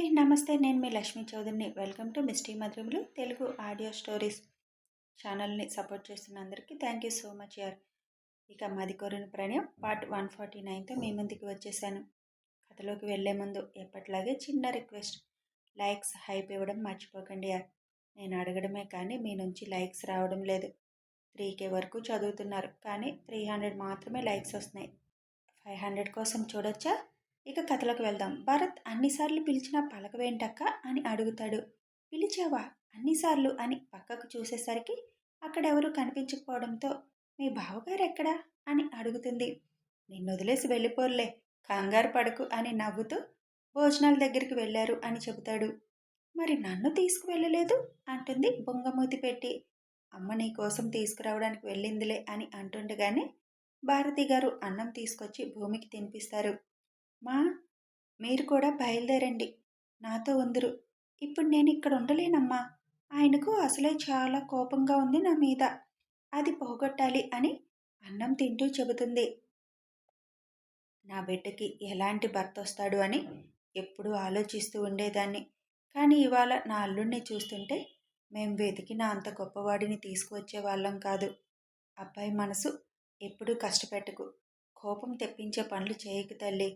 అండి. నమస్తే నేను మీ లక్ష్మీ చౌదరిని. వెల్కమ్ టు మిస్టీ మధురములు. తెలుగు ఆడియో స్టోరీస్ ఛానల్ని సపోర్ట్ చేస్తున్న అందరికీ థ్యాంక్ యూ సో మచ్ యార్. ఇక Madi Korina Pranayam part one forty నైన్తో మీ ముందుకి వచ్చేసాను. కథలోకి వెళ్ళే ముందు ఎప్పటిలాగే చిన్న రిక్వెస్ట్. లైక్స్ హైప్ ఇవ్వడం మర్చిపోకండి యార్. నేను అడగడమే కానీ మీ నుంచి లైక్స్ రావడం లేదు. త్రీ కే వరకు చదువుతున్నారు కానీ త్రీ హండ్రెడ్ మాత్రమే లైక్స్ వస్తున్నాయి. ఫైవ్ హండ్రెడ్ కోసం చూడొచ్చా? ఇక కథలోకి వెళ్దాం. భరత్ అన్నిసార్లు పిలిచినా పలకవేంటక్క అని అడుగుతాడు. పిలిచావా? అన్నిసార్లు అని పక్కకు చూసేసరికి అక్కడెవరూ కనిపించకపోవడంతో మీ బావగారు ఎక్కడా అని అడుగుతుంది. నిన్ను వదిలేసి వెళ్ళిపోర్లే కంగారు పడకు అని నవ్వుతూ భోజనాల దగ్గరికి వెళ్ళారు అని చెబుతాడు. మరి నన్ను తీసుకువెళ్ళలేదు? అంటుంది బొంగమూతి పెట్టి. అమ్మ నీ కోసం తీసుకురావడానికి వెళ్ళిందిలే అని అంటుండగానే భారతి గారు అన్నం తీసుకొచ్చి భూమికి తినిపిస్తారు. మా మీరు కూడా బయలుదేరండి. నాతో ఉందరు. ఇప్పుడు నేను ఇక్కడ ఉండలేనమ్మా. ఆయనకు అసలే చాలా కోపంగా ఉంది నా మీద. అది పోగొట్టాలి అని అన్నం తింటూ చెబుతుంది. నా బిడ్డకి ఎలాంటి భర్త వస్తాడు అని ఎప్పుడూ ఆలోచిస్తూ ఉండేదాన్ని. కానీ ఇవాళ నా అల్లుడిని చూస్తుంటే మేం వెతికిన అంత గొప్పవాడిని తీసుకువచ్చే వాళ్ళం కాదు. అబ్బాయి మనసు ఎప్పుడూ కష్టపెట్టకు. కోపం తెప్పించే పనులు చేయకు తల్లి.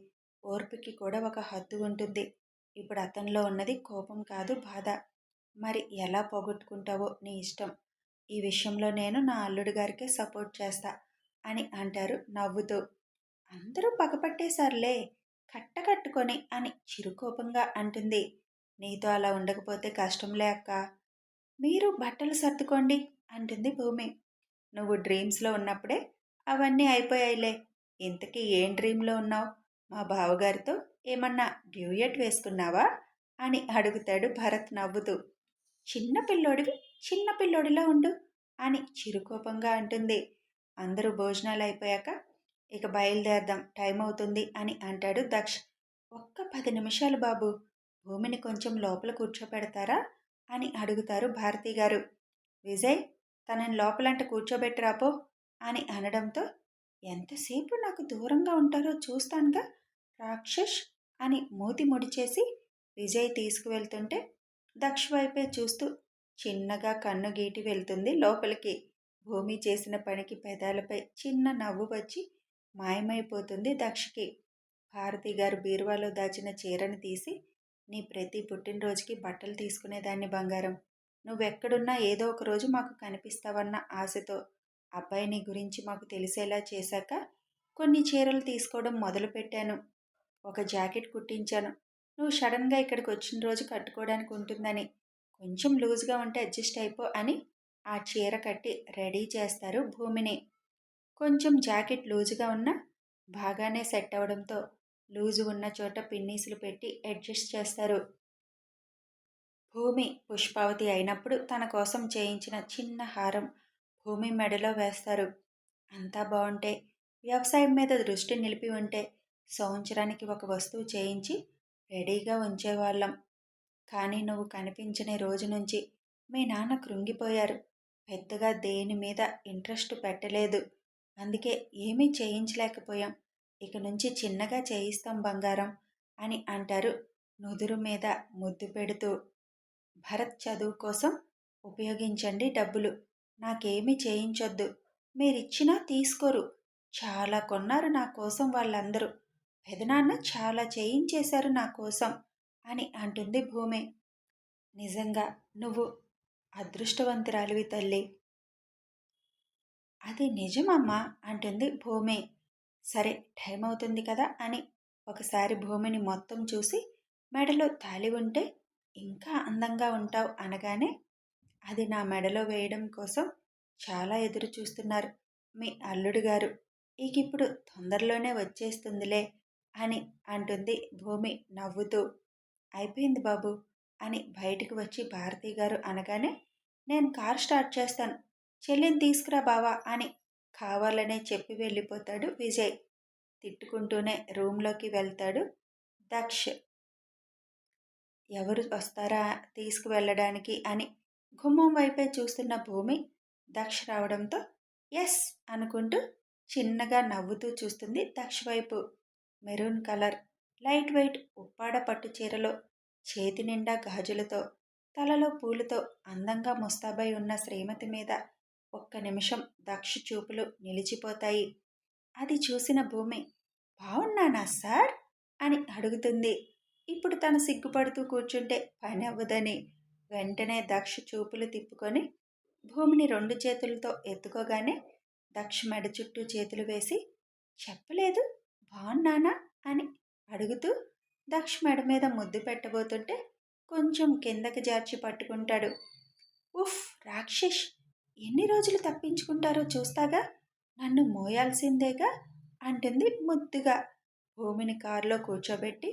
ఓర్పుకి కూడా ఒక హద్దు ఉంటుంది. ఇప్పుడు అతనిలో ఉన్నది కోపం కాదు బాధ. మరి ఎలా పోగొట్టుకుంటావో నీ ఇష్టం. ఈ విషయంలో నేను నా అల్లుడు గారికే సపోర్ట్ చేస్తా అని అంటారు నవ్వుతూ. అందరూ పగపట్టేశారులే కట్టకట్టుకొని అని చిరుకోపంగా అంటుంది. నీతో అలా ఉండకపోతే కష్టంలే అక్క. మీరు బట్టలు సర్దుకోండి అంటుంది భూమి. నువ్వు డ్రీమ్స్లో ఉన్నప్పుడే అవన్నీ అయిపోయాయిలే. ఇంతకీ ఏం డ్రీమ్లో ఉన్నావు? మా బావగారితో ఏమన్నా డ్యూయట్ వేసుకున్నావా? అని అడుగుతాడు భరత్ నవ్వుతూ. చిన్న పిల్లోడివి చిన్న పిల్లోడిలా ఉండు అని చిరుకోపంగా అంటుంది. అందరూ భోజనాలు అయిపోయాక ఇక బయలుదేరదాం టైం అవుతుంది అని అంటాడు దక్ష్. ఒక్క పది నిమిషాలు బాబు భూమిని కొంచెం లోపల కూర్చోబెడతారా అని అడుగుతారు భారతి గారు విజయ్ తనని లోపలంట కూర్చోబెట్టరాపో అని అనడంతో ఎంతసేపు నాకు దూరంగా ఉంటారో చూస్తానుగా? రాక్షస్! అని మూతి ముడిచేసి విజయ్ తీసుకువెళ్తుంటే దక్ష వైపే చూస్తూ చిన్నగా కన్ను గీటి వెళ్తుంది లోపలికి. భూమి చేసిన పనికి పెదాలపై చిన్న నవ్వు వచ్చి మాయమైపోతుంది దక్షకి. భారతి గారు బీరువాలో దాచిన చీరను తీసి నీ ప్రతి పుట్టినరోజుకి బట్టలు తీసుకునేదాన్ని బంగారం. నువ్వెక్కడున్నా ఏదో ఒక రోజు మాకు కనిపిస్తావన్న ఆశతో అబ్బాయిని గురించి మాకు తెలిసేలా చేశాక కొన్ని చీరలు తీసుకోవడం మొదలుపెట్టాను. ఒక జాకెట్ కుట్టించాను. నువ్వు సడన్గా ఇక్కడికి వచ్చిన రోజు కట్టుకోవడానికి ఉంటుందని. కొంచెం లూజ్గా ఉంటే అడ్జస్ట్ అయిపో అని ఆ చీర కట్టి రెడీ చేస్తారు భూమిని. కొంచెం జాకెట్ లూజుగా ఉన్నా బాగానే సెట్ అవడంతో లూజు ఉన్న చోట పిన్నీసులు పెట్టి అడ్జస్ట్ చేస్తారు. భూమి పుష్పావతి అయినప్పుడు తన కోసం చేయించిన చిన్న హారం భూమి మెడలో వేస్తారు. అంతా బాగుంటే వ్యవసాయం మీద దృష్టి నిలిపి ఉంటే సంవత్సరానికి ఒక వస్తువు చేయించి రెడీగా ఉంచేవాళ్ళం. కానీ నువ్వు కనిపించని రోజు నుంచి మీ నాన్న కృంగిపోయారు. పెద్దగా దేని మీద ఇంట్రెస్ట్ పెట్టలేదు. అందుకే ఏమీ చేయించలేకపోయాం. ఇక నుంచి చిన్నగా చేయిస్తాం బంగారం అని అంటారు నుదురు మీద ముద్దు పెడుతూ. భరత్ చదువు కోసం ఉపయోగించండి డబ్బులు. నాకేమీ చేయించొద్దు. మీరిచ్చినా తీసుకోరు. చాలా కొన్నారు నా కోసం వాళ్ళందరూ. పెదనాన్న చాలా చేయించేశారు నా కోసం అని అంటుంది భూమి. నిజంగా నువ్వు అదృష్టవంతురాలివి తల్లి. అది నిజమమ్మా అంటుంది భూమి. సరే టైం అవుతుంది కదా అని ఒకసారి భూమిని మొత్తం చూసి మెడలో తాలి ఉంటే ఇంకా అందంగా ఉంటావు అనగానే అది నా మెడలో వేయడం కోసం చాలా ఎదురు చూస్తున్నారు మీ అల్లుడు గారు. ఇప్పుడు తొందరలోనే వచ్చేస్తుందిలే అని అంటుంది భూమి నవ్వుతూ. అయిపోయింది బాబు అని బయటికి వచ్చి భారతి గారు అనగానే నేను కార్ స్టార్ట్ చేస్తాను. చెల్లిని తీసుకురా బావా అని కావాలనే చెప్పి వెళ్ళిపోతాడు విజయ్. తిట్టుకుంటూనే రూమ్లోకి వెళ్తాడు దక్ష్. ఎవరు వస్తారా తీసుకువెళ్ళడానికి అని గుమ్మం వైపే చూస్తున్న భూమి దక్ష రావడంతో ఎస్ అనుకుంటూ చిన్నగా నవ్వుతూ చూస్తుంది దక్ష వైపు. Maroon colour light weight Uppada పట్టు చీరలో చేతి నిండా గాజులతో తలలో పూలతో అందంగా ముస్తాబై ఉన్న శ్రీమతి మీద ఒక్క నిమిషం దక్ష చూపులు నిలిచిపోతాయి. అది చూసిన భూమి బాగున్నానా సార్? అని అడుగుతుంది. ఇప్పుడు తను సిగ్గుపడుతూ కూర్చుంటే పని అవ్వదని వెంటనే దక్ష చూపులు తిప్పుకొని భూమిని రెండు చేతులతో ఎత్తుకోగానే దక్ష మెడ చుట్టూ చేతులు వేసి చెప్పలేదు బాగున్నానా అని అడుగుతూ దక్ష మెడ మీద ముద్దు పెట్టబోతుంటే కొంచెం కిందకి జార్చి పట్టుకుంటాడు. ఉఫ్ రాక్షస్ ఎన్ని రోజులు తప్పించుకుంటారో చూస్తాగా? నన్ను మోయాల్సిందేగా? అంటుంది ముద్దుగా. భూమిని కారులో కూర్చోబెట్టి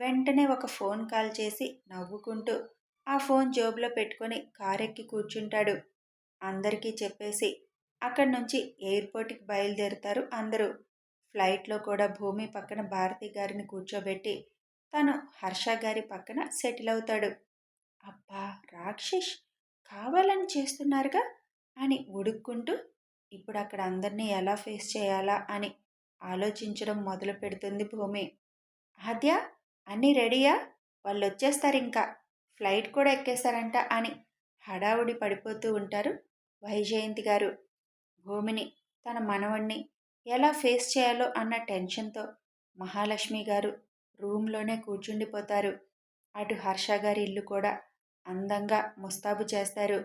వెంటనే ఒక ఫోన్ కాల్ చేసి నవ్వుకుంటూ ఆ ఫోన్ జేబులో పెట్టుకొని కారెక్కి కూర్చుంటాడు. అందరికీ చెప్పేసి అక్కడి నుంచి ఎయిర్పోర్ట్కి బయలుదేరుతారు అందరూ. ఫ్లైట్లో కూడా భూమి పక్కన భారతి గారిని కూర్చోబెట్టి తను హర్ష గారి పక్కన సెటిల్ అవుతాడు. అబ్బా రాక్షస్ కావాలని చేస్తున్నారుగా? అని ఉడుక్కుంటూ ఇప్పుడు అక్కడ అందరినీ ఎలా ఫేస్ చేయాలా? అని ఆలోచించడం మొదలు పెడుతుంది భూమి. ఆద్య అన్నీ రెడీయా? వాళ్ళు వచ్చేస్తారు ఇంకా ఫ్లైట్ కూడా ఎక్కేస్తారంట అని హడావుడి పడిపోతూ ఉంటారు వైజయంతి గారు. భూమిని తన మనవణ్ణి ఎలా ఫేస్ చేయాలో అన్న టెన్షన్తో మహాలక్ష్మి గారు రూమ్లోనే కూర్చుండిపోతారు. అటు హర్ష గారి ఇల్లు కూడా అందంగా ముస్తాబు చేస్తారు.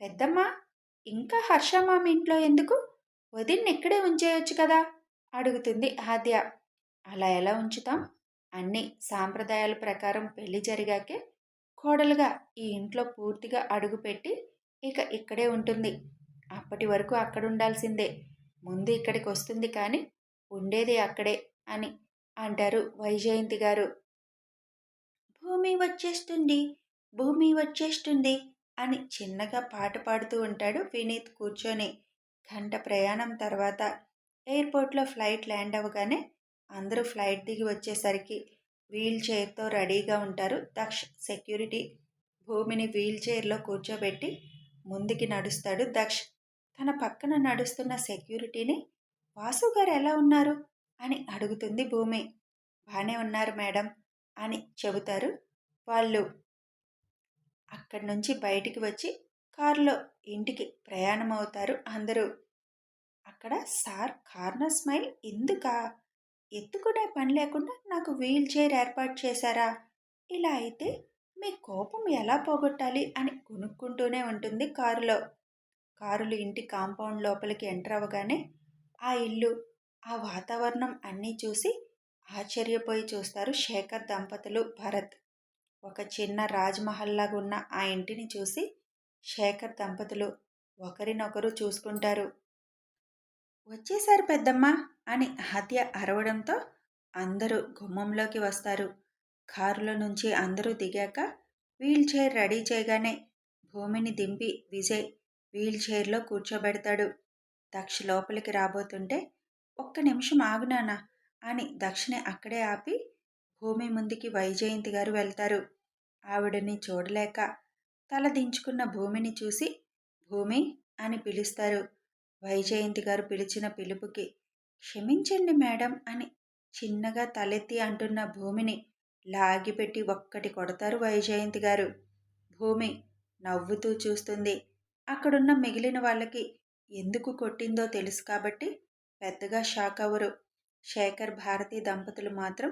పెద్దమ్మ ఇంకా హర్ష మామ ఇంట్లో ఎందుకు? వదిన్ని ఇక్కడే ఉంచేయొచ్చు కదా? అడుగుతుంది ఆద్య. అలా ఎలా ఉంచుతాం? అన్ని సాంప్రదాయాల ప్రకారం పెళ్ళి జరిగాకే కోడలుగా ఈ ఇంట్లో పూర్తిగా అడుగుపెట్టి ఇక ఇక్కడే ఉంటుంది. అప్పటి వరకు అక్కడ ఉండాల్సిందే ముందు ఇక్కడికి వస్తుంది కానీ ఉండేది అక్కడే అని అంటారు వైజయంతి గారు. భూమి వచ్చేస్తుంది భూమి వచ్చేస్తుంది అని చిన్నగా పాట పాడుతూ ఉంటాడు వినీత్ కూర్చొని. గంట ప్రయాణం తర్వాత ఎయిర్పోర్ట్లో ఫ్లైట్ ల్యాండ్ అవ్వగానే అందరూ ఫ్లైట్ దిగి వచ్చేసరికి వీల్ చైర్తో రెడీగా ఉంటారు. దక్ష్ సెక్యూరిటీ భూమిని వీల్ చైర్లో కూర్చోబెట్టి ముందుకి నడుస్తాడు దక్ష్ తన పక్కన నడుస్తున్న సెక్యూరిటీని వాసు గారు ఎలా ఉన్నారు? అని అడుగుతుంది భూమి. బాగానే ఉన్నారు మేడం అని చెబుతారు వాళ్ళు. అక్కడి నుంచి బయటికి వచ్చి కారులో ఇంటికి ప్రయాణం అవుతారు అందరూ. అక్కడ సార్ కార్నర్ స్మైల్ ఎందుకా? ఎత్తుకునే పని లేకుండా నాకు వీల్ చైర్ ఏర్పాటు చేశారా? ఇలా అయితే మీ కోపం ఎలా పోగొట్టాలి అని కొనుక్కుంటూనే ఉంటుంది కారులో. కారులు ఇంటి కాంపౌండ్ లోపలికి ఎంటర్ అవ్వగానే ఆ ఇల్లు ఆ వాతావరణం అన్నీ చూసి ఆశ్చర్యపోయి చూస్తారు శేఖర్ దంపతులు భరత్. ఒక చిన్న రాజ్మహల్లాగా ఉన్న ఆ ఇంటిని చూసి శేఖర్ దంపతులు ఒకరినొకరు చూసుకుంటారు. వచ్చేశారు పెద్దమ్మ! అని హత్య అరవడంతో అందరూ గుమ్మంలోకి వస్తారు. కారులో నుంచి అందరూ దిగాక వీల్ చైర్ రెడీ చేయగానే భూమిని దింపి విజయ్ వీల్ చైర్లో కూర్చోబెడతాడు. దక్ష లోపలికి రాబోతుంటే ఒక్క నిమిషం ఆగునానా అని దక్షిణ అక్కడే ఆపి భూమి ముందుకి వైజయంతి గారు వెళ్తారు. ఆవిడని చూడలేక తల దించుకున్న భూమిని చూసి భూమి అని పిలుస్తారు. వైజయంతి గారు పిలిచిన పిలుపుకి క్షమించండి మేడం అని చిన్నగా తలెత్తి అంటున్న భూమిని లాగిపెట్టి ఒక్కటి కొడతారు వైజయంతి గారు. భూమి నవ్వుతూ చూస్తుంది. అక్కడున్న మిగిలిన వాళ్ళకి ఎందుకు కొట్టిందో తెలుసు కాబట్టి పెద్దగా షాక్ అవ్వరు. శేఖర్ భారతి దంపతులు మాత్రం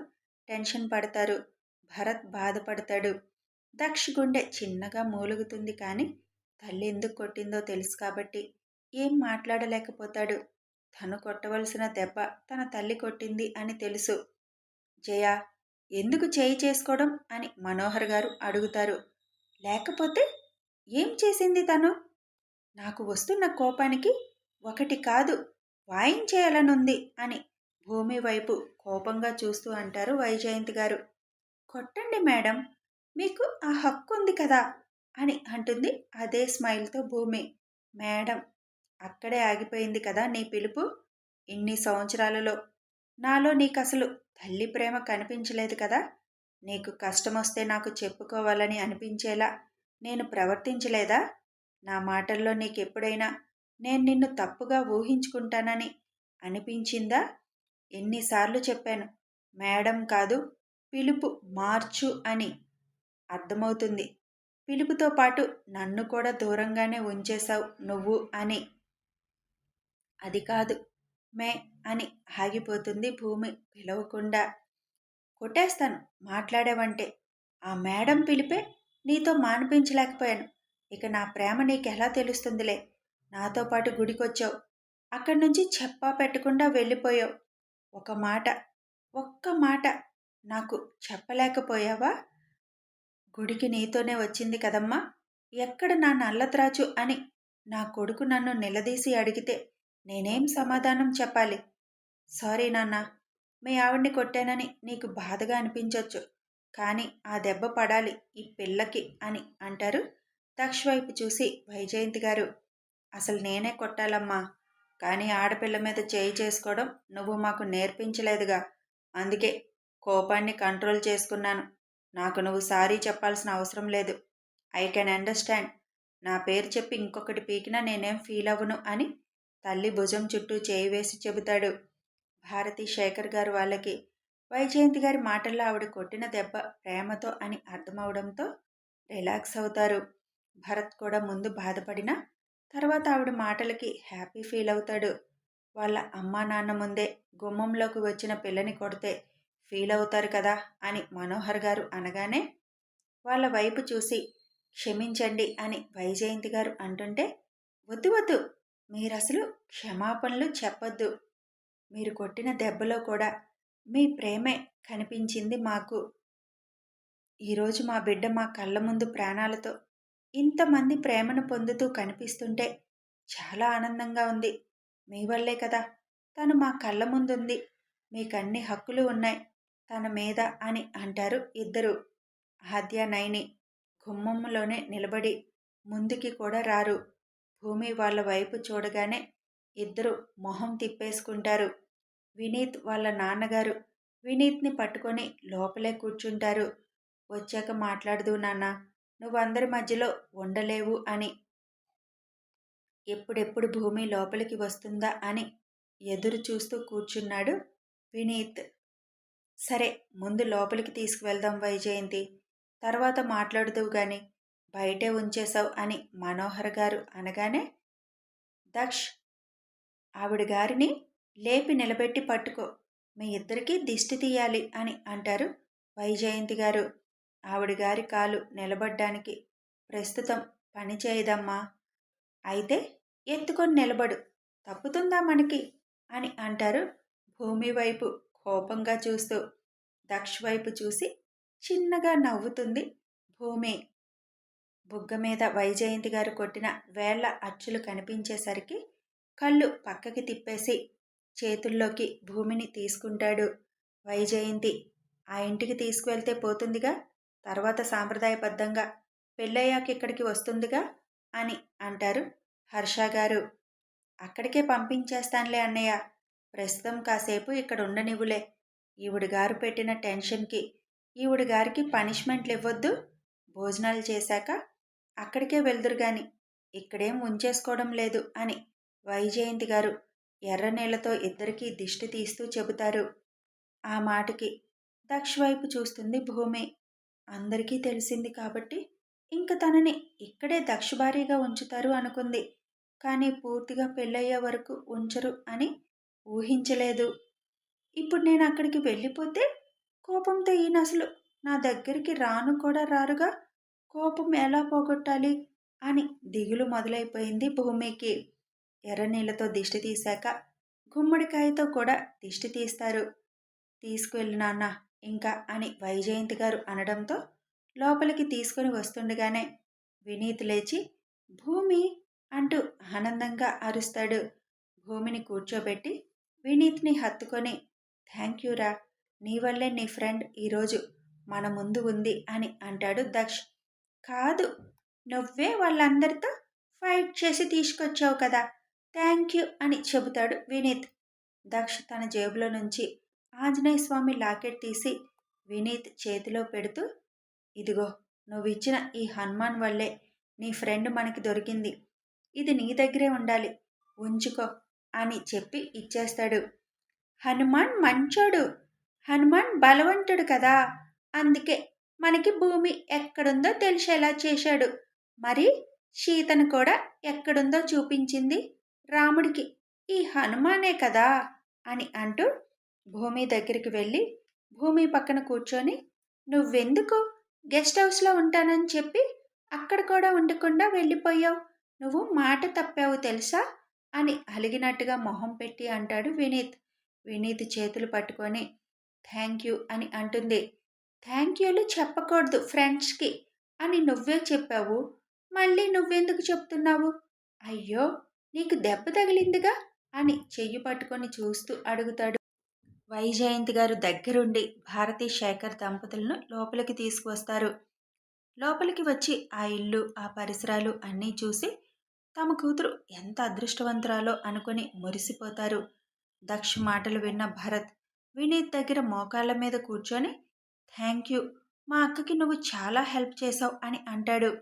టెన్షన్ పడతారు. భరత్ బాధపడతాడు. దక్ష గుండె చిన్నగా మూలుగుతుంది కానీ తల్లి ఎందుకు కొట్టిందో తెలుసు కాబట్టి ఏం మాట్లాడలేకపోతాడు. తను కొట్టవలసిన దెబ్బ తన తల్లి కొట్టింది అని తెలుసు. జయ ఎందుకు చేయి చేసుకోవడం? అని మనోహర్ గారు అడుగుతారు. లేకపోతే ఏం చేసింది తను? నాకు వస్తున్న కోపానికి ఒకటి కాదు వాయించేయాలనుంది అని భూమి వైపు కోపంగా చూస్తూ అంటారు వైజయంతి గారు. కొట్టండి మేడం మీకు ఆ హక్కు ఉంది కదా అని అంటుంది అదే స్మైల్తో భూమి. మేడం అక్కడే ఆగిపోయింది కదా నీ పిలుపు? ఇన్ని సంవత్సరాలలో నాలో నీకు అసలు తల్లి ప్రేమ కనిపించలేదు కదా? నీకు కష్టం వస్తే నాకు చెప్పుకోవాలని అనిపించేలా నేను ప్రవర్తించలేదా? నా మాటల్లో నీకు ఎప్పుడైనా నేను నిన్ను తప్పుగా ఊహించుకుంటానని అనిపించిందా? ఎన్నిసార్లు చెప్పాను మేడం కాదు పిలుపు మార్చు అని అర్థమవుతుంది. పిలుపుతో పాటు నన్ను కూడా దూరంగానే ఉంచేశావు నువ్వు అని అది కాదు. మే అని ఆగిపోతుంది భూమి పిలవకుండా. కొట్టేస్తాను మాట్లాడావంటే. ఆ మేడం పిలిపే నీతో మానిపించలేకపోయాను. ఇక నా ప్రేమ నీకు ఎలా తెలుస్తుందిలే? నాతో పాటు గుడికొచ్చావు. అక్కడి నుంచి చెప్పా పెట్టకుండా వెళ్ళిపోయావు. ఒక మాట ఒక్క మాట నాకు చెప్పలేకపోయావా? గుడికి నీతోనే వచ్చింది కదమ్మా. ఎక్కడ నా నల్లత్రాచు అని నా కొడుకు నన్ను నిలదీసి అడిగితే నేనేం సమాధానం చెప్పాలి? సారీ నాన్న మీ ఆవిడ్ని కొట్టానని నీకు బాధగా అనిపించవచ్చు కానీ ఆ దెబ్బ పడాలి ఈ పిల్లకి అని అంటారు దక్ష వైపు చూసి వైజయంతి గారు. అసలు నేనే కొట్టాలమ్మా కానీ ఆడపిల్ల మీద చేయి చేసుకోవడం నువ్వు మాకు నేర్పించలేదుగా అందుకే కోపాన్ని కంట్రోల్ చేసుకున్నాను. నాకు నువ్వు సారీ చెప్పాల్సిన అవసరం లేదు. I can understand. నా పేరు చెప్పి ఇంకొకటి పీకినా నేనేం ఫీల్ అవ్వను అని తల్లి భుజం చుట్టూ చేయి వేసి చెబుతాడు భారతి శేఖర్ గారు వాళ్ళకి. వైజయంతి గారి మాటల్లో ఆవిడ కొట్టిన దెబ్బ ప్రేమతో అని అర్థమవడంతో రిలాక్స్ అవుతారు. భరత్ కూడా ముందు బాధపడినా తర్వాత ఆవిడ మాటలకి హ్యాపీ ఫీల్ అవుతాడు. వాళ్ళ అమ్మా నాన్న ముందే గుమ్మంలోకి వచ్చిన పిల్లని కొడితే ఫీల్ అవుతారు కదా అని మనోహర్ గారు అనగానే వాళ్ళ వైపు చూసి క్షమించండి అని వైజయంతి గారు అంటుంటే వద్దు వద్దు మీరు అసలు క్షమాపణలు చెప్పొద్దు. మీరు కొట్టిన దెబ్బలో కూడా మీ ప్రేమే కనిపించింది మాకు. ఈరోజు మా బిడ్డ మా కళ్ళ ముందు ప్రాణాలతో ఇంతమంది ప్రేమను పొందుతూ కనిపిస్తుంటే చాలా ఆనందంగా ఉంది. మీ వల్లే కదా తను మా కళ్ళ ముందుంది. మీకు అన్ని హక్కులు ఉన్నాయి తన మీద అని అంటారు ఇద్దరు. ఆద్య నైని గుమ్మంలోనే నిలబడి ముందుకి కూడా రారు. భూమి వాళ్ళ వైపు చూడగానే ఇద్దరు మొహం తిప్పేసుకుంటారు. వినీత్ వాళ్ళ నాన్నగారు వినీత్ని పట్టుకొని లోపలే కూర్చుంటారు. వచ్చాక మాట్లాడదు నాన్న నువ్వు అందరి మధ్యలో ఉండలేవు అని. ఎప్పుడెప్పుడు భూమి లోపలికి వస్తుందా అని ఎదురు చూస్తూ కూర్చున్నాడు వినీత్. సరే ముందు లోపలికి తీసుకువెళ్దాం వైజయంతి తర్వాత మాట్లాడుదువు గాని బయటే ఉంచేశావు అని మనోహర్ గారు అనగానే దక్ష్ ఆవిడ గారిని లేపి నిలబెట్టి పట్టుకో. మీ ఇద్దరికీ దిష్టి తీయాలి అని అంటారు వైజయంతి గారు. ఆవిడ గారి కాలు నిలబడ్డానికి ప్రస్తుతం పని చేయదమ్మా. అయితే ఎత్తుకొని నిలబడు. తప్పుతుందా మనకి? అని అంటారు భూమి వైపు కోపంగా చూస్తూ. దక్ష్ వైపు చూసి చిన్నగా నవ్వుతుంది భూమి. బుగ్గ మీద వైజయంతి గారు కొట్టిన వేళ్ళ అచ్చులు కనిపించేసరికి కళ్ళు పక్కకి తిప్పేసి చేతుల్లోకి భూమిని తీసుకుంటాడు వైజయంతి. ఆ ఇంటికి తీసుకువెళ్తే పోతుందిగా? తర్వాత సాంప్రదాయబద్ధంగా పెళ్ళయ్యాక ఇక్కడికి వస్తుందిగా? అని అంటారు హర్ష గారు. అక్కడికే పంపించేస్తానులే అన్నయ్య. ప్రస్తుతం కాసేపు ఇక్కడ ఉండనివ్వులే. ఈవిడ గారు పెట్టిన టెన్షన్కి ఈవిడ గారికి పనిష్మెంట్లు ఇవ్వద్దు భోజనాలు చేశాక అక్కడికే వెళ్దురు గాని ఇక్కడేం ఉంచేసుకోవడం లేదు అని వైజయంతి గారు ఎర్ర నీళ్ళతో ఇద్దరికీ దిష్టి తీస్తూ చెబుతారు. ఆ మాటకి దక్ష వైపు చూస్తుంది భూమి. అందరికీ తెలిసింది కాబట్టి ఇంక తనని ఇక్కడే దక్ష భారీగా ఉంచుతారు అనుకుంది. కానీ పూర్తిగా పెళ్ళయ్యే వరకు ఉంచరు అని ఊహించలేదు. ఇప్పుడు నేను అక్కడికి వెళ్ళిపోతే కోపంతో ఈయన అసలు నా దగ్గరికి రాను కూడా రారుగా కోపం ఎలా పోగొట్టాలి? అని దిగులు మొదలైపోయింది భూమికి. ఎర్రనీళ్ళతో దిష్టి తీశాక గుమ్మడికాయతో కూడా దిష్టి తీస్తారు. తీసుకువెళ్ళి నాన్న ఇంకా అని వైజయంతి గారు అనడంతో లోపలికి తీసుకొని వస్తుండగానే వినీత్ లేచి భూమి అంటూ ఆనందంగా అరుస్తాడు. భూమిని కూర్చోబెట్టి వినీత్ని హత్తుకొని థ్యాంక్ యూరా నీ వల్లే నీ ఫ్రెండ్ ఈరోజు మన ముందు ఉంది అని అంటాడు దక్ష్. కాదు. నువ్వే వాళ్ళందరితో ఫైట్ చేసి తీసుకొచ్చావు కదా. థ్యాంక్ యూ అని చెబుతాడు వినీత్. దక్ష తన జేబులో నుంచి ఆంజనేయ స్వామి లాకెట్ తీసి వినీత్ చేతిలో పెడుతూ ఇదిగో నువ్వు ఇచ్చిన ఈ హనుమాన్ వల్లే నీ ఫ్రెండ్ మనకి దొరికింది. ఇది నీ దగ్గరే ఉండాలి. ఉంచుకో అని చెప్పి ఇచ్చేస్తాడు. హనుమాన్ మంచోడు. హనుమాన్ బలవంతుడు కదా. అందుకే మనకి భూమి ఎక్కడుందో తెలిసేలా చేశాడు. మరి సీతను కూడా ఎక్కడుందో చూపించింది రాముడికి. ఈ హనుమానే కదా అని అంటూ భూమి దగ్గరికి వెళ్ళి భూమి పక్కన కూర్చొని నువ్వెందుకు గెస్ట్ హౌస్లో ఉంటానని చెప్పి అక్కడ కూడా ఉండకుండా వెళ్ళిపోయావు? నువ్వు మాట తప్పావు తెలుసా? అని అలిగినట్టుగా మొహం పెట్టి అంటాడు వినీత్. వినీత్ చేతులు పట్టుకొని థ్యాంక్ యూ అని అంటుంది. థ్యాంక్ యూలు చెప్పకూడదు ఫ్రెండ్స్కి అని నువ్వే చెప్పావు. మళ్ళీ నువ్వెందుకు చెప్తున్నావు? అయ్యో నీకు దెబ్బ తగిలిందిగా? అని చెయ్యి పట్టుకొని చూస్తూ అడుగుతాడు. వైజయంతి గారు దగ్గరుండి భారతీ శేఖర్ దంపతులను లోపలికి తీసుకువస్తారు. లోపలికి వచ్చి ఆ ఇల్లు ఆ పరిసరాలు అన్నీ చూసి తమ కూతురు ఎంత అదృష్టవంతురాలో అనుకుని మురిసిపోతారు. దక్ష మాటలు విన్న భరత్ వినీత్ దగ్గర మోకాళ్ళ మీద కూర్చొని థ్యాంక్ యూ. మా అక్కకి నువ్వు చాలా హెల్ప్ చేసావు అని అంటాడు.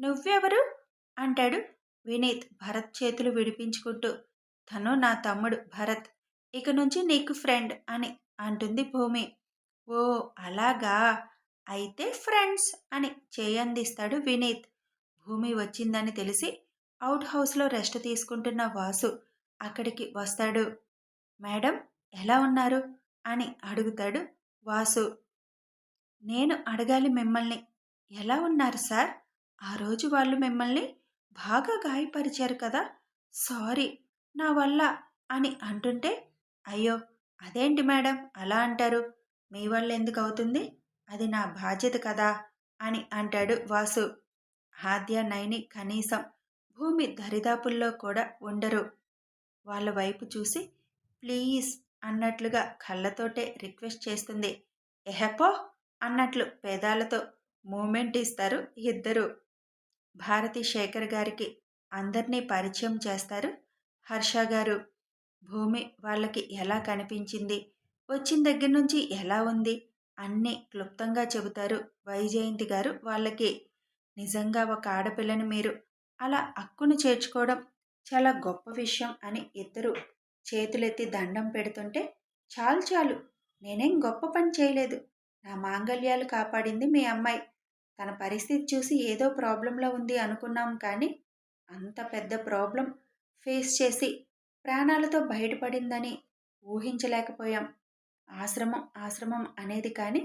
నువ్వెవరు? అంటాడు వినీత్ భరత్ చేతులు విడిపించుకుంటూ. తను నా తమ్ముడు భరత్. ఇక నుంచి నీకు ఫ్రెండ్ అని అంటుంది భూమి. ఓ అలాగా? అయితే ఫ్రెండ్స్ అని చేయందిస్తాడు వినీత్. భూమి వచ్చిందని తెలిసి అవుట్ హౌస్లో రెస్ట్ తీసుకుంటున్న వాసు అక్కడికి వస్తాడు. మేడం ఎలా ఉన్నారు? అని అడుగుతాడు వాసు. నేను అడగాలి మిమ్మల్ని. ఎలా ఉన్నారు సార్? ఆ రోజు వాళ్ళు మిమ్మల్ని బాగా గాయపరిచారు కదా. సారీ నా వల్ల అని అంటుంటే అయ్యో అదేంటి మేడం అలా అంటారు? మీ వల్ల ఎందుకు అవుతుంది? అది నా బాధ్యత కదా అని అంటాడు వాసు. ఆద్య నైని కనీసం భూమి దరిదాపుల్లో కూడా ఉండరు. వాళ్ళ వైపు చూసి ప్లీజ్ అన్నట్లుగా కళ్ళతోటే రిక్వెస్ట్ చేస్తుంది. ఎహపో అన్నట్లు పేదాలతో మూమెంట్ ఇస్తారు ఇద్దరు. భారతి శేఖర్ గారికి అందరినీ పరిచయం చేస్తారు. హర్ష గారు భూమి వాళ్ళకి ఎలా కనిపించింది? వచ్చిన దగ్గర నుంచి ఎలా ఉంది? అన్నీ క్లుప్తంగా చెబుతారు వైజయంతి గారు వాళ్ళకి. నిజంగా ఒక ఆడపిల్లని మీరు అలా అక్కును చేర్చుకోవడం చాలా గొప్ప విషయం అని ఇద్దరు చేతులెత్తి దండం పెడుతుంటే చాలు చాలు నేనేం గొప్ప పని చేయలేదు. నా మాంగళ్యాలు కాపాడింది మీ అమ్మాయి. తన పరిస్థితి చూసి ఏదో ప్రాబ్లంలో ఉంది అనుకున్నాం కానీ అంత పెద్ద ప్రాబ్లం ఫేస్ చేసి ప్రాణాలతో బయటపడిందని ఊహించలేకపోయాం. ఆశ్రమం ఆశ్రమం అనేది కానీ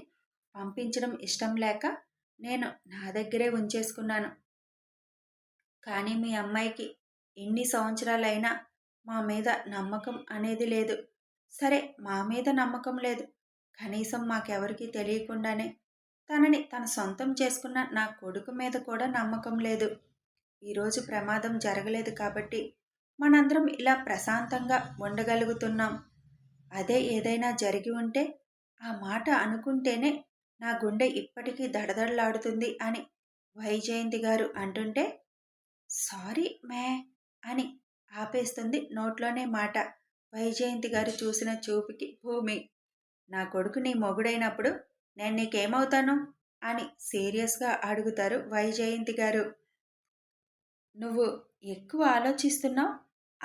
పంపించడం ఇష్టం లేక నేను నా దగ్గరే ఉంచేసుకున్నాను. కానీ మీ అమ్మాయికి ఎన్ని సంవత్సరాలైనా మా మీద నమ్మకం అనేది లేదు. సరే మా మీద నమ్మకం లేదు. కనీసం మాకెవరికి తెలియకుండానే తనని తన సొంతం చేసుకున్న నా కొడుకు మీద కూడా నమ్మకం లేదు. ఈరోజు ప్రమాదం జరగలేదు కాబట్టి మనందరం ఇలా ప్రశాంతంగా ఉండగలుగుతున్నాం. అదే ఏదైనా జరిగి ఉంటే ఆ మాట అనుకుంటేనే నా గుండె ఇప్పటికీ దడదడలాడుతుంది అని వైజయంతి గారు అంటుంటే సారీ మే అని ఆపేస్తుంది నోట్లోనే మాట వైజయంతి గారు చూసిన చూపుకి భూమి. నా కొడుకు నీ మొగుడైనప్పుడు నేను నీకేమవుతాను? అని సీరియస్గా అడుగుతారు వైజయంతి గారు. నువ్వు ఎక్కువ ఆలోచిస్తున్నావు?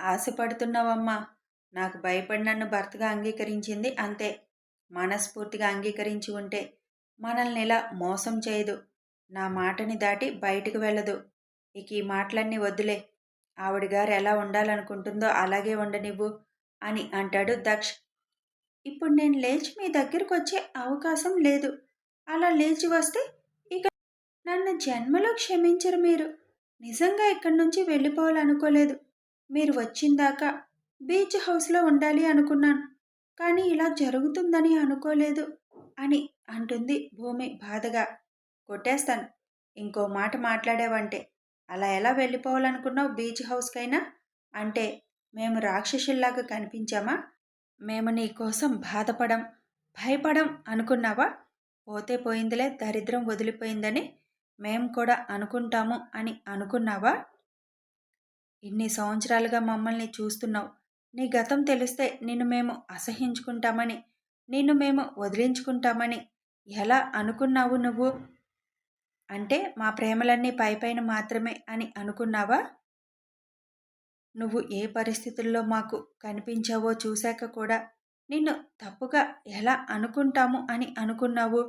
ఆశపడుతున్నావమ్మా. నాకు భయపడి నన్ను భర్తగా అంగీకరించింది అంతే. మనస్ఫూర్తిగా అంగీకరించి ఉంటే మనల్ని ఇలా మోసం చేయదు. నా మాటని దాటి బయటకు వెళ్ళదు. ఇక ఈ మాటలన్నీ వద్దులే. ఆవిడ గారు ఎలా ఉండాలనుకుంటుందో అలాగే ఉండనివ్వు అని అంటాడు దక్ష్. ఇప్పుడు నేను లేచి మీ దగ్గరకు వచ్చే అవకాశం లేదు. అలా లేచి వస్తే ఇక నన్ను జన్మలో క్షమించరు మీరు. నిజంగా ఇక్కడి నుంచి వెళ్ళిపోవాలనుకోలేదు. మీరు వచ్చిందాకా బీచ్ హౌస్లో ఉండాలి అనుకున్నాను. కానీ ఇలా జరుగుతుందని అనుకోలేదు అని అంటుంది భూమి బాధగా. కొట్టేస్తాను. ఇంకో మాట మాట్లాడావంటే అలా ఎలా వెళ్ళిపోవాలనుకున్నావు బీచ్ హౌస్కైనా? అంటే మేము రాక్షసుల్లాగా కనిపించామా? మేము నీ కోసం బాధపడం భయపడం అనుకున్నావా? పోతే పోయిందిలే దరిద్రం వదిలిపోయిందని మేము కూడా అనుకుంటాము అని అనుకున్నావా? ఇన్ని సంవత్సరాలుగా మమ్మల్ని చూస్తున్నావు. నీ గతం తెలిస్తే నిన్ను మేము అసహించుకుంటామని నిన్ను మేము వదిలించుకుంటామని ఎలా అనుకున్నావు నువ్వు? అంటే మా ప్రేమలన్నీ పైపైన మాత్రమే అని అనుకున్నావా? నువ్వు ఏ పరిస్థితుల్లో మాకు కనిపించావో చూశాక కూడా నిన్ను తప్పుగా ఎలా అనుకుంటాము అని అనుకున్నావు.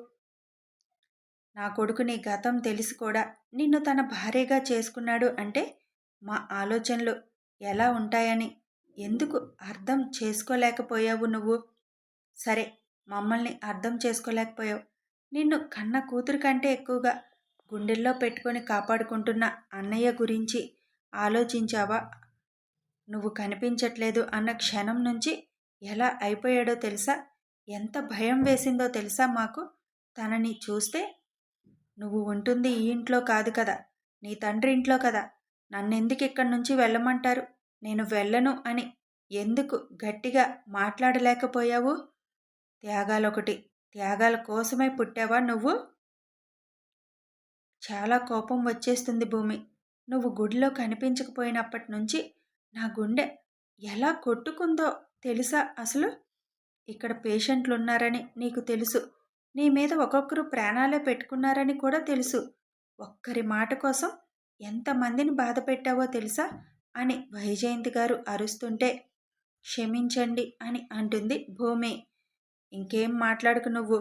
నా కొడుకుని గతం తెలిసి కూడా నిన్ను తన భార్యగా చేసుకున్నాడు అంటే మా ఆలోచనలు ఎలా ఉంటాయని ఎందుకు అర్థం చేసుకోలేకపోయావు నువ్వు? సరే మమ్మల్ని అర్థం చేసుకోలేకపోయావు. నిన్ను కన్న కూతురు కంటే ఎక్కువగా గుండెల్లో పెట్టుకొని కాపాడుకుంటున్న అన్నయ్య గురించి ఆలోచించావా? నువ్వు కనిపించట్లేదు అన్న క్షణం నుంచి ఎలా అయిపోయాడో తెలుసా? ఎంత భయం వేసిందో తెలుసా మాకు? తనని చూస్తే నువ్వు ఉంటుంది ఈ ఇంట్లో కాదు కదా నీ తండ్రి ఇంట్లో కదా నన్నెందుకు ఇక్కడి నుంచి వెళ్ళమంటారు? నేను వెళ్ళను అని ఎందుకు గట్టిగా మాట్లాడలేకపోయావు? త్యాగాలొకటి త్యాగాల కోసమే పుట్టావా నువ్వు? చాలా కోపం వచ్చేస్తుంది భూమి. నువ్వు గుడిలో కనిపించకపోయినప్పటి నుంచి నా గుండె ఎలా కొట్టుకుందో తెలుసా అసలు? ఇక్కడ పేషెంట్లు ఉన్నారని నీకు తెలుసు. నీ మీద ఒక్కొక్కరు ప్రాణాలే పెట్టుకున్నారని కూడా తెలుసు. ఒక్కరి మాట కోసం ఎంతమందిని బాధ పెట్టావో తెలుసా? అని వైజయంతి గారు అరుస్తుంటే క్షమించండి అని అంటుంది భూమి. ఇంకేం మాట్లాడుకు నువ్వు?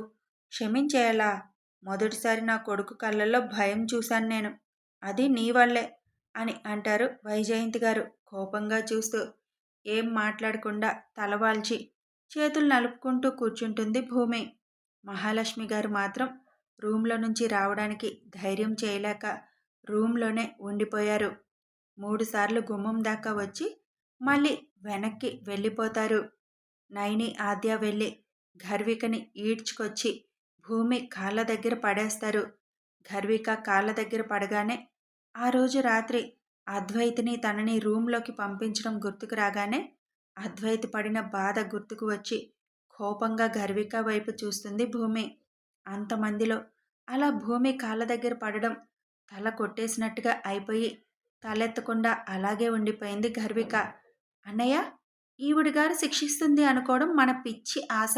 క్షమించేయాలా? మొదటిసారి నా కొడుకు కళ్ళల్లో భయం చూశాను నేను. అది నీ వల్లే అని అంటారు వైజయంతి గారు. కోపంగా చూస్తూ ఏం మాట్లాడకుండా తలవాల్చి చేతులు నలుపుకుంటూ కూర్చుంటుంది భూమి. మహాలక్ష్మి గారు మాత్రం రూమ్లో నుంచి రావడానికి ధైర్యం చేయలేక రూమ్లోనే ఉండిపోయారు. మూడుసార్లు గుమ్మం దాకా వచ్చి మళ్ళీ వెనక్కి వెళ్ళిపోతారు. నైని ఆద్య వెళ్ళి గర్వికని ఈడ్చుకొచ్చి భూమి కాళ్ళ దగ్గర పడేస్తారు. గర్విక కాళ్ళ దగ్గర పడగానే ఆ రోజు రాత్రి అద్వైతిని తనని రూంలోకి పంపించడం గుర్తుకు రాగానే అద్వైతి పడిన బాధ గుర్తుకు వచ్చి కోపంగా గర్విక వైపు చూస్తుంది భూమి. అంతమందిలో అలా భూమి కాళ్ళ దగ్గర పడడం తల కొట్టేసినట్టుగా అయిపోయి తలెత్తకుండా అలాగే ఉండిపోయింది గర్విక. అన్నయ్య ఈవిడి గారు శిక్షిస్తుంది అనుకోవడం మన పిచ్చి ఆశ.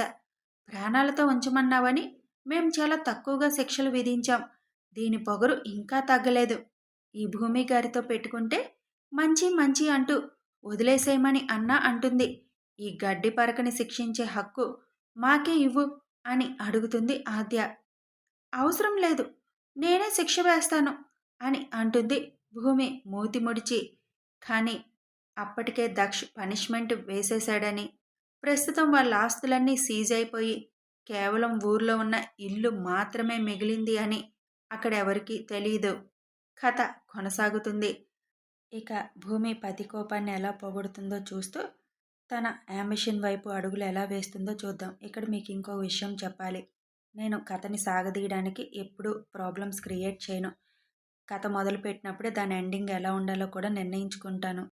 ప్రాణాలతో ఉంచమన్నావని మేం చాలా తక్కువగా శిక్షలు విధించాం. దీని పొగరు ఇంకా తగ్గలేదు. ఈ భూమి గారితో పెట్టుకుంటే మంచి మంచి అంటూ వదిలేసేయమని అన్నా అంటుంది. ఈ గడ్డి పరకని శిక్షించే హక్కు మాకే ఇవ్వు అని అడుగుతుంది ఆద్య. అవసరం లేదు నేనే శిక్ష వేస్తాను అని అంటుంది భూమి మూతి ముడిచి. కానీ అప్పటికే దక్ష్ పనిష్మెంట్ వేసేశాడని ప్రస్తుతం వాళ్ళ ఆస్తులన్నీ సీజ్ అయిపోయి కేవలం ఊర్లో ఉన్న ఇల్లు మాత్రమే మిగిలింది అని అక్కడెవరికీ తెలియదు కథ కొనసాగుతుంది. ఇక భూమి పతి కోపాన్ని ఎలా పోగొడుతుందో చూస్తూ తన యాంబిషన్ వైపు అడుగులు ఎలా వేస్తుందో చూద్దాం. ఇక్కడ మీకు ఇంకో విషయం చెప్పాలి. నేను కథని సాగదీయడానికి ఎప్పుడు ప్రాబ్లమ్స్ క్రియేట్ చేయను. కథ మొదలుపెట్టినప్పుడే దాని ఎండింగ్ ఎలా ఉండాలో కూడా నిర్ణయించుకుంటాను.